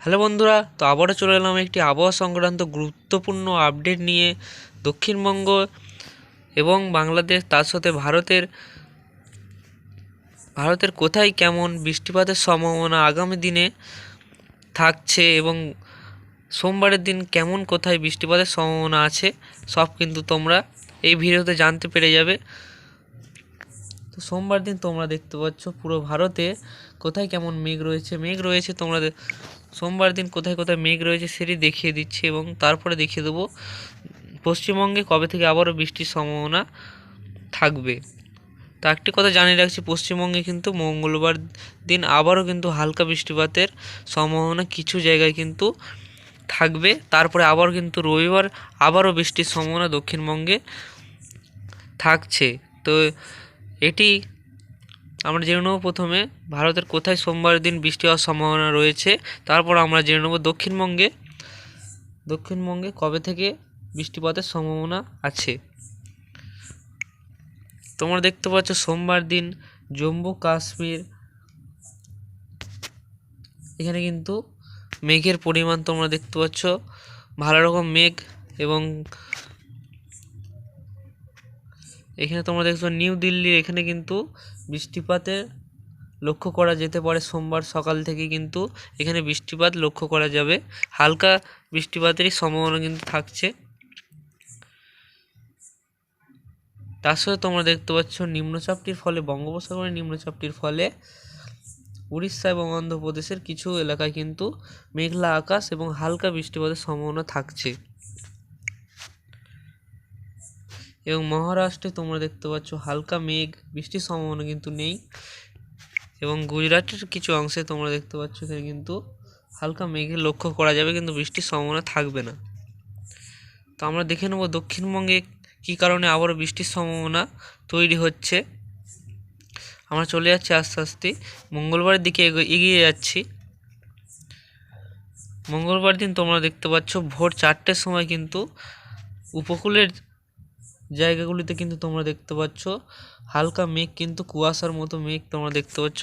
Hello বন্ধুরা, তো আবারও চলে এলাম একটি আবহাওয়া সংক্রান্ত গুরুত্বপূর্ণ আপডেট নিয়ে দক্ষিণবঙ্গ এবং বাংলাদেশ, তার সাথে ভারতের ভারতের কোথায় কেমন বৃষ্টিপাতের সম্ভাবনা আগামী দিনে থাকছে এবং সোমবারের দিন কেমন কোথায় বৃষ্টিপাতের সম্ভাবনা আছে, সব কিন্তু তোমরা এই ভিডিওতে জানতে পেরে যাবে। তো সোমবার দিন তোমরা দেখতে পাচ্ছ পুরো ভারতে কোথায় কেমন মেঘ রয়েছে মেঘ রয়েছে তোমরা সোমবার দিন কোথায় কোথায় মেঘ রয়েছে সেটি দেখিয়ে দিচ্ছি এবং তারপরে দেখিয়ে দেবো পশ্চিমবঙ্গে কবে থেকে আবারও বৃষ্টির সম্ভাবনা থাকবে। তা একটি কথা জানিয়ে রাখছি, পশ্চিমবঙ্গে কিন্তু মঙ্গলবার দিন আবারও কিন্তু হালকা বৃষ্টিপাতের সম্ভাবনা কিছু জায়গায় কিন্তু থাকবে। তারপরে আবার কিন্তু রবিবার আবারও বৃষ্টির সম্ভাবনা দক্ষিণবঙ্গে থাকছে। তো এটি আমরা জেনে নেব প্রথমে ভারতের কোথায় সোমবার দিন বৃষ্টি হওয়ার সম্ভাবনা রয়েছে। তারপর আমরা জেনে নেব দক্ষিণবঙ্গে। দক্ষিণবঙ্গে কবে থেকে বৃষ্টিপাতের সম্ভাবনা আছে? তোমরা দেখতে পাচ্ছ সোমবার দিন জম্মু, কাশ্মীর, এখানে কিন্তু মেঘের পরিমাণ তোমরা দেখতে পাচ্ছ। ভালো রকম মেঘ এবং এখানে তোমরা দেখছ নিউ দিল্লির এখানে কিন্তু বৃষ্টিপাতের লক্ষ্য করা যেতে পারে সোমবার সকাল থেকে কিন্তু এখানে বৃষ্টিপাত লক্ষ্য করা যাবে। হালকা বৃষ্টিপাতেরই সম্ভাবনা কিন্তু থাকছে। তার সাথে তোমরা দেখতে পাচ্ছ নিম্নচাপটির ফলে, বঙ্গোপসাগরের নিম্নচাপটির ফলে উড়িষ্যা এবং অন্ধ্রপ্রদেশের কিছু এলাকায় কিন্তু মেঘলা আকাশ এবং হালকা বৃষ্টিপাতের সম্ভাবনা থাকছে। এবং মহারাষ্ট্রে তোমরা দেখতে পাচ্ছ হালকা মেঘ, বৃষ্টির সম্ভাবনা কিন্তু নেই। এবং গুজরাটের কিছু অংশে তোমরা দেখতে পাচ্ছ এখানে কিন্তু হালকা মেঘে লক্ষ্য করা যাবে, কিন্তু বৃষ্টির সম্ভাবনা থাকবে না। তো আমরা দেখে নেব দক্ষিণবঙ্গে কী কারণে আবারও বৃষ্টির সম্ভাবনা তৈরি হচ্ছে। আমরা চলে যাচ্ছি আস্তে আস্তে, মঙ্গলবারের দিকে এগো- এগিয়ে যাচ্ছি। মঙ্গলবার দিন তোমরা দেখতে পাচ্ছ ভোর চারটের সময় কিন্তু উপকূলের জায়গাগুলিতে কিন্তু তোমরা দেখতে পাচ্ছ। হালকা মেঘ কিন্তু কুয়াশার মতো মেঘ তোমরা দেখতে পাচ্ছ।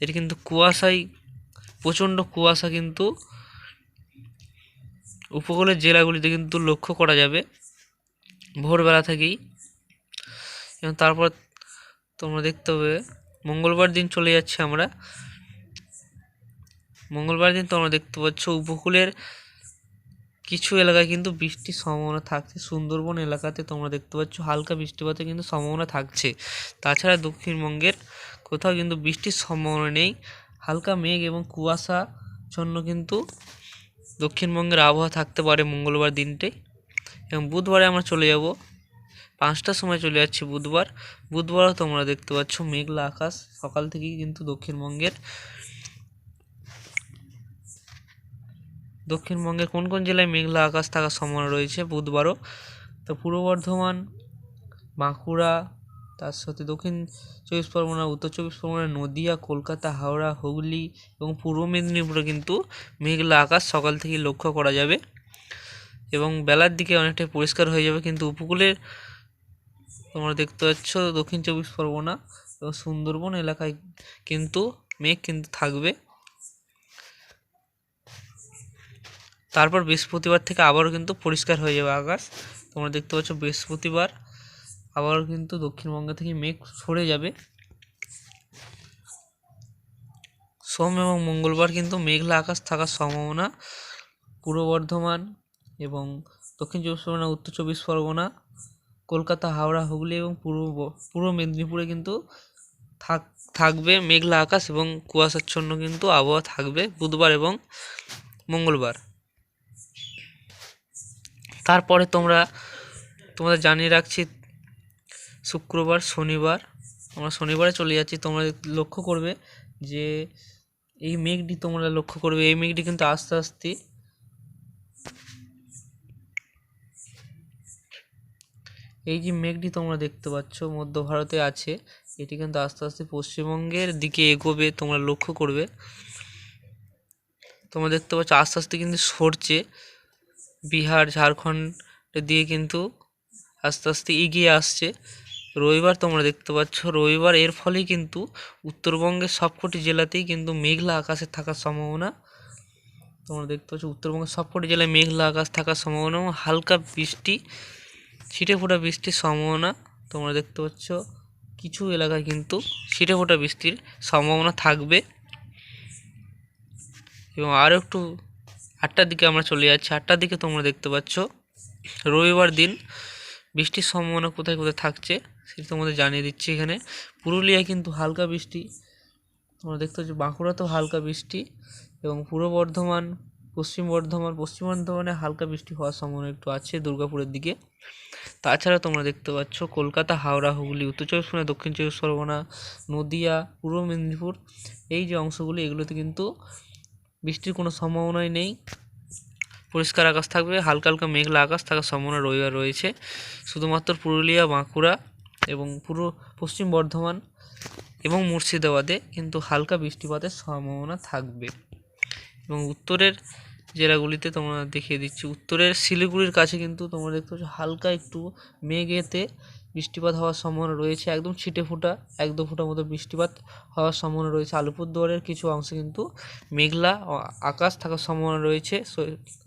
এটি কিন্তু কুয়াশাই প্রচণ্ড কুয়াশা কিন্তু উপকূলের জেলাগুলিতে কিন্তু লক্ষ্য করা যাবে ভোরবেলা থেকেই। এবং তারপর তোমরা দেখতে হবে মঙ্গলবার দিন চলে যাচ্ছে আমরা। মঙ্গলবার দিন তোমরা দেখতে পাচ্ছ উপকূলের কিছু এলাকায় কিন্তু বৃষ্টির সম্ভাবনা থাকছে। সুন্দরবন এলাকাতে তোমরা দেখতে পাচ্ছ হালকা বৃষ্টিপাতের কিন্তু সম্ভাবনা থাকছে। তাছাড়া দক্ষিণবঙ্গের কোথাও কিন্তু বৃষ্টির সম্ভাবনা নেই। হালকা মেঘ এবং কুয়াশা জন্য কিন্তু দক্ষিণবঙ্গের আবহাওয়া থাকতে পারে মঙ্গলবার দিনটে। এবং বুধবারে আমরা চলে যাব। পাঁচটার সময় চলে যাচ্ছি বুধবার। বুধবারও তোমরা দেখতে পাচ্ছ মেঘলা আকাশ। সকাল থেকেই কিন্তু দক্ষিণবঙ্গের দক্ষিণবঙ্গের কোন কোন জেলায় মেঘলা আকাশ থাকার সম্ভাবনা রয়েছে? বুধবারও। তো পূর্ব বর্ধমান, বাঁকুড়া, তার সাথে দক্ষিণ চব্বিশ পরগনা, উত্তর চব্বিশ পরগনা, নদিয়া, কলকাতা, হাওড়া, হুগলি এবং পূর্ব মেদিনীপুরে কিন্তু মেঘলা আকাশ সকাল থেকেই লক্ষ্য করা যাবে এবং বেলার দিকে অনেকটাই পরিষ্কার হয়ে যাবে। কিন্তু উপকূলের তোমরা দেখতে পাচ্ছ দক্ষিণ চব্বিশ পরগনা এবং সুন্দরবন এলাকায় কিন্তু মেঘ কিন্তু থাকবে। তারপর বৃহস্পতিবার থেকে আবারও কিন্তু পরিষ্কার হয়ে যাবে আকাশ। তোমরা দেখতে পাচ্ছ বৃহস্পতিবার আবারও কিন্তু দক্ষিণবঙ্গ থেকে মেঘ সরে যাবে। সোম এবং মঙ্গলবার কিন্তু মেঘলা আকাশ থাকার সম্ভাবনা, পূর্ব বর্ধমান এবং দক্ষিণ চব্বিশ পরগনা, উত্তর চব্বিশ পরগনা, কলকাতা, হাওড়া, হুগলি এবং পূর্ব পূর্ব মেদিনীপুরে কিন্তু থাক, থাকবে মেঘলা আকাশ এবং কুয়াশাচ্ছন্ন কিন্তু আবহাওয়া থাকবে বুধবার এবং মঙ্গলবার। তারপরে তোমরা, তোমাদের জানিয়ে রাখছি, শুক্রবার, শনিবার, আমরা শনিবারে চলে যাচ্ছি, তোমরা লক্ষ্য করবে যে এই মেঘটি তোমরা লক্ষ্য করবে, এই মেঘটি কিন্তু আস্তে আস্তে এই যে মেঘটি তোমরা দেখতে পাচ্ছ, মধ্য ভারতে আছে, এটি কিন্তু আস্তে আস্তে পশ্চিমবঙ্গের দিকে এগোবে, তোমরা লক্ষ্য করবে। তোমরা দেখতে পাচ্ছ, আস্তে আস্তে কিন্তু সরছে বিহার, ঝাড়খণ্ড দিয়ে কিন্তু আস্তে আস্তে এগিয়ে আসছে। রবিবার তোমরা দেখতে পাচ্ছ, রবিবার এর ফলেই কিন্তু উত্তরবঙ্গের সবকটি জেলাতেই কিন্তু মেঘলা আকাশে থাকার সম্ভাবনা। তোমরা দেখতে পাচ্ছ, উত্তরবঙ্গের সবকটি জেলায় মেঘলা আকাশ থাকার সম্ভাবনা এবং হালকা বৃষ্টি ছিটে ফোটা বৃষ্টির সম্ভাবনা। তোমরা দেখতে পাচ্ছ, কিছু এলাকায় কিন্তু ছিটে ফোটা বৃষ্টির সম্ভাবনা থাকবে। এবং আরও একটু আটটার দিকে আমরা চলে যাচ্ছি। আটটার দিকে তোমরা দেখতে পাচ্ছ, রবিবার দিন বৃষ্টির সম্ভাবনা কোথায় কোথায় থাকছে সেটা তোমাদের জানিয়ে দিচ্ছি এখানে। পুরুলিয়ায় কিন্তু হালকা বৃষ্টি, তোমরা দেখতে পাচ্ছ বাঁকুড়াতেও হালকা বৃষ্টি এবং পূর্ব বর্ধমান, পশ্চিম বর্ধমান, পশ্চিম বর্ধমানে হালকা বৃষ্টি হওয়ার সম্ভাবনা একটু আছে দুর্গাপুরের দিকে। তাছাড়া তোমরা দেখতে পাচ্ছ কলকাতা, হাওড়া, হুগলি, উত্তর চব্বিশ পরগনা, দক্ষিণ চব্বিশ পরগনা, নদিয়া, পূর্ব মেদিনীপুর, এই যে অংশগুলি এগুলোতে কিন্তু বৃষ্টির কোনো সম্ভাবনাই নেই। পরিষ্কার আকাশ থাকবে, হালকা হালকা মেঘলা আকাশ থাকার সম্ভাবনা রবিবার রয়েছে। শুধুমাত্র পুরুলিয়া, বাঁকুড়া এবং পুরো পশ্চিম বর্ধমান এবং মুর্শিদাবাদে কিন্তু হালকা বৃষ্টিপাতের সম্ভাবনা থাকবে। এবং উত্তরের জেলাগুলিতে তোমরা দেখিয়ে দিচ্ছি, উত্তরের শিলিগুড়ির কাছে কিন্তু তোমরা দেখতে পাচ্ছ হালকা একটু মেঘেতে বৃষ্টিপাত হওয়ার সম্ভাবনা রয়েছে, একদম ছিটে ফোঁটা এক দু ফোঁটার মতো বৃষ্টিপাত হওয়ার সম্ভাবনা রয়েছে। আলিপুরদুয়ারের কিছু অংশে কিন্তু মেঘলা আকাশ থাকার সম্ভাবনা রয়েছে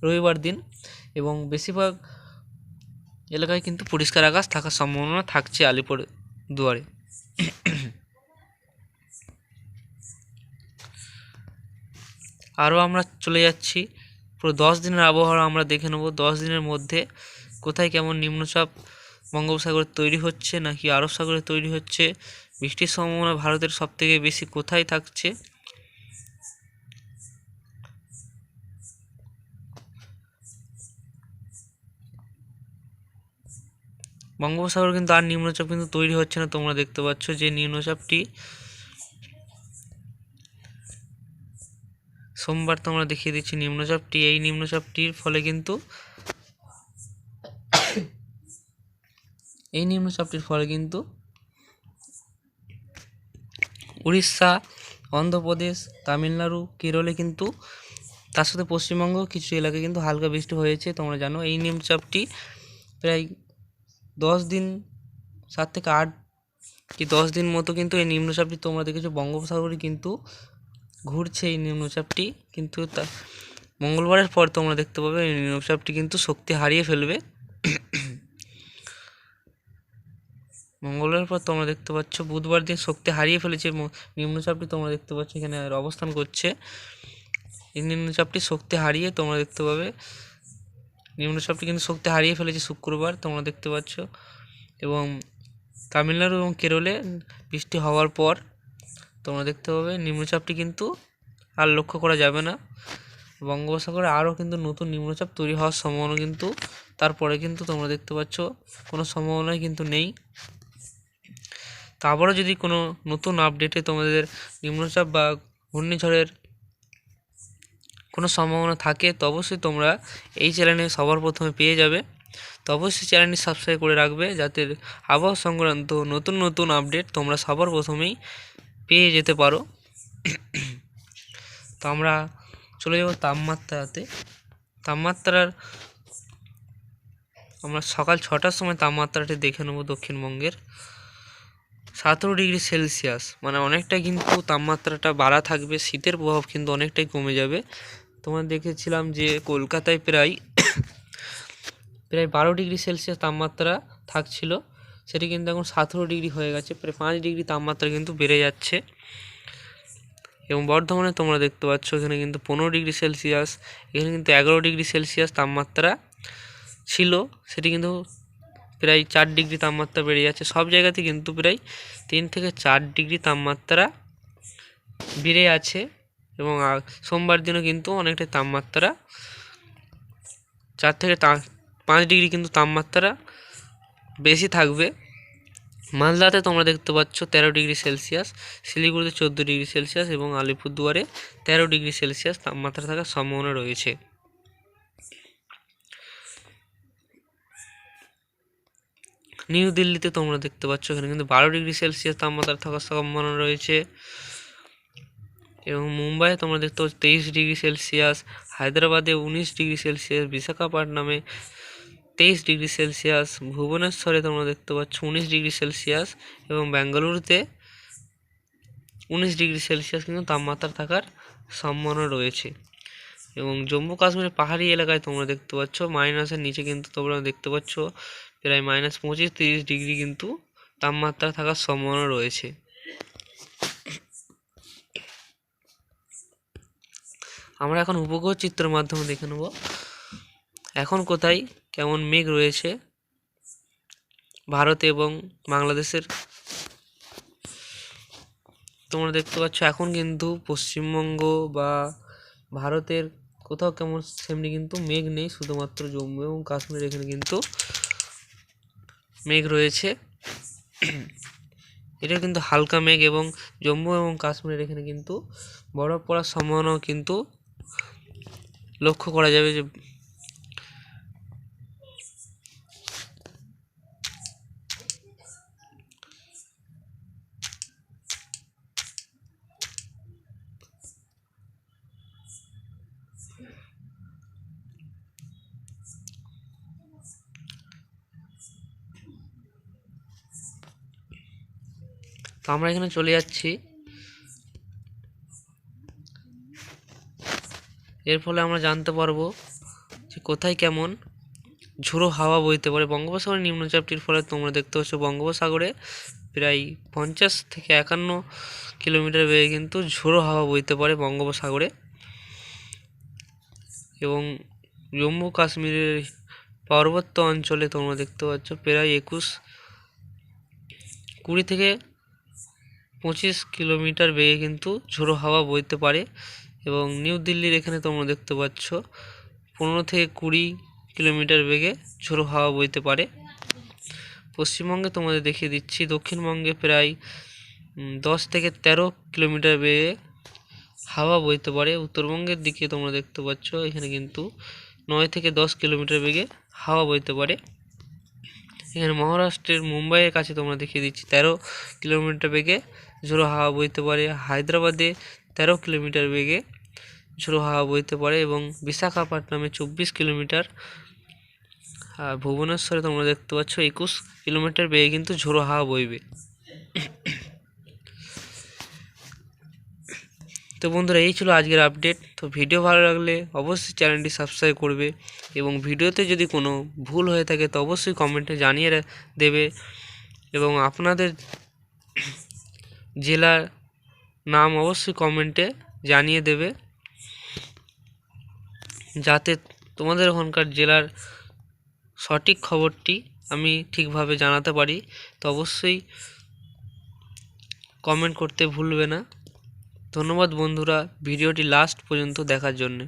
রবিবার দিন এবং বেশিরভাগ এলাকায় কিন্তু পরিষ্কার আকাশ থাকার সম্ভাবনা থাকছে আলিপুর দুয়ারে আরও আমরা চলে যাচ্ছি, পুরো দশ দিনের আবহাওয়া আমরা দেখে নেব। দশ দিনের মধ্যে কোথায় কেমন নিম্নচাপ বঙ্গোপসাগরে তৈরি হচ্ছে নাকি আরব সাগরে তৈরি হচ্ছে? বৃষ্টির সম্ভাবনা ভারতের সবথেকে বেশি কোথায় থাকছে? বঙ্গোপসাগর কিন্তু আর নিম্নচাপ কিন্তু তৈরি হচ্ছে না, তোমরা দেখতে পাচ্ছ যে নিম্নচাপটি। সোমবার তোমরা দেখিয়ে দিচ্ছি নিম্নচাপটি, এই নিম্নচাপটির ফলে কিন্তু এই নিম্নচাপটির ফলে কিন্তু উড়িষ্যা, অন্ধ্রপ্রদেশ, তামিলনাড়ু, কেরলে কিন্তু তার সাথে পশ্চিমবঙ্গ কিছু এলাকায় কিন্তু হালকা বৃষ্টি হয়েছে, তোমরা জানো। এই নিম্নচাপটি প্রায় দশ দিন, সাত থেকে আট কি দশ দিন মতো কিন্তু এই নিম্নচাপটি তোমরা দেখেছ, বঙ্গোপসাগরে কিন্তু ঘুরছে এই নিম্নচাপটি কিন্তু তা মঙ্গলবারের পর তোমরা দেখতে পাবে এই নিম্নচাপটি কিন্তু শক্তি হারিয়ে ফেলবে। মঙ্গলবারের পর তোমরা দেখতে পাচ্ছ, বুধবার দিন শক্তি হারিয়ে ফেলেছে নিম্নচাপটি তোমরা দেখতে পাচ্ছ, এখানে অবস্থান করছে। এই নিম্নচাপটি শক্তি হারিয়ে তোমরা দেখতে পাবে। নিম্নচাপটি কিন্তু শক্তি হারিয়ে ফেলেছে শুক্রবার, তোমরা দেখতে পাচ্ছ। এবং তামিলনাড়ু এবং কেরলে বৃষ্টি হওয়ার পর তোমরা দেখতে পাবে, নিম্নচাপটি কিন্তু আর লক্ষ্য করা যাবে না। বঙ্গোপসাগরে আরও কিন্তু নতুন নিম্নচাপ তৈরি হওয়ার সম্ভাবনা কিন্তু, তারপরে কিন্তু তোমরা দেখতে পাচ্ছ, কোনো সম্ভাবনাই কিন্তু নেই। তারপরে যদি কোনো নতুন আপডেটে তোমাদের নিম্নচাপ বা ঘূর্ণিঝড়ের কোনো সম্ভাবনা থাকে, তো অবশ্যই তোমরা এই চ্যানেলে সবার প্রথমে পেয়ে যাবে। তো অবশ্যই চ্যানেলটি সাবস্ক্রাইব করে রাখবে যাতে আবহাওয়া সংক্রান্ত নতুন নতুন আপডেট তোমরা সবার প্রথমেই পেয়ে যেতে পারো। তো আমরা চলে যাব তাপমাত্রাতে। তাপমাত্রার আমরা সকাল ছটার সময় তাপমাত্রাটি দেখে নেব দক্ষিণবঙ্গের। সতেরো ডিগ্রি সেলসিয়াস। মানে অনেকটাই কিন্তু তাপমাত্রাটা বাড়া থাকবে, শীতের প্রভাব কিন্তু অনেকটাই কমে যাবে। তোমার দেখেছিলাম যে কলকাতায় প্রায় প্রায় বারো ডিগ্রি সেলসিয়াস তাপমাত্রা থাকছিল। সেটি কিন্তু এখন সতেরো ডিগ্রি হয়ে গেছে, প্রায় পাঁচ ডিগ্রি তাপমাত্রা কিন্তু বেড়ে যাচ্ছে। এবং বর্ধমানে তোমরা দেখতে পাচ্ছ এখানে কিন্তু পনেরো ডিগ্রি সেলসিয়াস, এখানে কিন্তু এগারো ডিগ্রি সেলসিয়াস তাপমাত্রা ছিল। সেটি কিন্তু প্রায় চার ডিগ্রি তাপমাত্রা বেড়ে যাচ্ছে। সব জায়গাতে কিন্তু প্রায় তিন থেকে চার ডিগ্রি তাপমাত্রা বেড়ে আছে এবং সোমবার দিনও কিন্তু অনেকটা তাপমাত্রা চার থেকে পাঁচ ডিগ্রি কিন্তু তাপমাত্রা বেশি থাকবে। মালদাতে তোমরা দেখতে পাচ্ছ তেরো ডিগ্রি সেলসিয়াস, শিলিগুড়িতে চোদ্দ ডিগ্রি সেলসিয়াস এবং আলিপুরদুয়ারে তেরো ডিগ্রি সেলসিয়াস তাপমাত্রা থাকার সম্ভাবনা রয়েছে। নিউ দিল্লিতে তোমরা দেখতে পাচ্ছ, এখানে কিন্তু বারো ডিগ্রি সেলসিয়াস তাপমাত্রা থাকার সম্ভাবনা রয়েছে। এবং মুম্বাইয়ে তোমরা দেখতে পাচ্ছ তেইশ ডিগ্রি সেলসিয়াস হায়দ্রাবাদে উনিশ ডিগ্রি সেলসিয়াস বিশাখাপট্টনমে তেইশ ডিগ্রি সেলসিয়াস ভুবনেশ্বরে তোমরা দেখতে পাচ্ছ উনিশ ডিগ্রি সেলসিয়াস এবং বেঙ্গালুরুতে উনিশ ডিগ্রি সেলসিয়াস কিন্তু তাপমাত্রা থাকার সম্ভাবনা রয়েছে। এবং জম্মু কাশ্মীরের পাহাড়ি এলাকায় তোমরা দেখতে পাচ্ছ, মাইনাসের নিচে কিন্তু তোমরা দেখতে পাচ্ছ প্রায় মাইনাস পঁচিশ, তিরিশ ডিগ্রি কিন্তু তাপমাত্রা থাকার সম্ভাবনা রয়েছে। আমরা এখন উপগ্রহ চিত্রের মাধ্যমে দেখে নেব। এখন কোথায় কেমন মেঘ রয়েছে ভারত এবং বাংলাদেশের? তোমরা দেখতে পাচ্ছ এখন কিন্তু পশ্চিমবঙ্গ বা ভারতের কোথাও কেমন সেমনি কিন্তু মেঘ নেই, শুধুমাত্র জম্মু এবং কাশ্মীর, এখানে কিন্তু মেঘ রয়েছে। এটা কিন্তু হালকা মেঘ এবং জম্মু এবং কাশ্মীরের এখানে কিন্তু বরফ পড়ার সম্ভাবনাও কিন্তু লক্ষ্য করা যাবে যে তো আমরা এখানে চলে যাচ্ছি। এর ফলে আমরা জানতে পারব যে কোথায় কেমন ঝোড়ো হাওয়া বইতে পারে। বঙ্গোপসাগরের নিম্নচাপটির ফলে তোমরা দেখতে পাচ্ছ বঙ্গোপসাগরে প্রায় পঞ্চাশ থেকে একান্ন কিলোমিটার বেগে কিন্তু ঝোড়ো হাওয়া বইতে পারে বঙ্গোপসাগরে। এবং জম্মু কাশ্মীরের পার্বত্য অঞ্চলে তোমরা দেখতে পাচ্ছ প্রায় একুশ কুড়ি থেকে পঁচিশ কিলোমিটার বেগে কিন্তু ঝোড়ো হাওয়া বইতে পারে এবং নিউ দিল্লির এখানে তোমরা দেখতে পাচ্ছ পনেরো থেকে কুড়ি কিলোমিটার বেগে ঝোড়ো হাওয়া বইতে পারে। পশ্চিমবঙ্গে তোমাদের দেখিয়ে দিচ্ছি, দক্ষিণবঙ্গে প্রায় দশ থেকে তেরো কিলোমিটার বেগে হাওয়া বইতে পারে। উত্তরবঙ্গের দিকে তোমরা দেখতে পাচ্ছ, এখানে কিন্তু নয় থেকে দশ কিলোমিটার বেগে হাওয়া বইতে পারে। এখানে মহারাষ্ট্রের মুম্বাইয়ের কাছে তোমরা দেখিয়ে দিচ্ছি, তেরো কিলোমিটার বেগে ঝোড়ো হাওয়া বইতে পারে হায়দ্রাবাদে তেরো কিলোমিটার বেগে ঝোড়ো হাওয়া বইতে পারে এবং বিশাখাপট্টনামে চব্বিশ কিলোমিটার। আর ভুবনেশ্বরে তোমরা দেখতে পাচ্ছ একুশ কিলোমিটার বেগে কিন্তু ঝোড়ো হাওয়া বইবে। তো বন্ধুরা, এই ছিল আজকের আপডেট তো ভিডিও ভালো লাগলে অবশ্যই চ্যানেলটি সাবস্ক্রাইব করবে এবং ভিডিওতে যদি কোনো ভুল হয়ে থাকে, তো অবশ্যই কমেন্টে জানিয়ে দেবে এবং আপনাদের জেলার নাম অবশ্যই কমেন্টে জানিয়ে দেবে। যাতে তোমাদের ওখানকার জেলার সঠিক খবরটি আমি ঠিকভাবে জানাতে পারি, তো অবশ্যই কমেন্ট করতে ভুলবে না। ধন্যবাদ বন্ধুরা, ভিডিওটি লাস্ট পর্যন্ত দেখার জন্যে।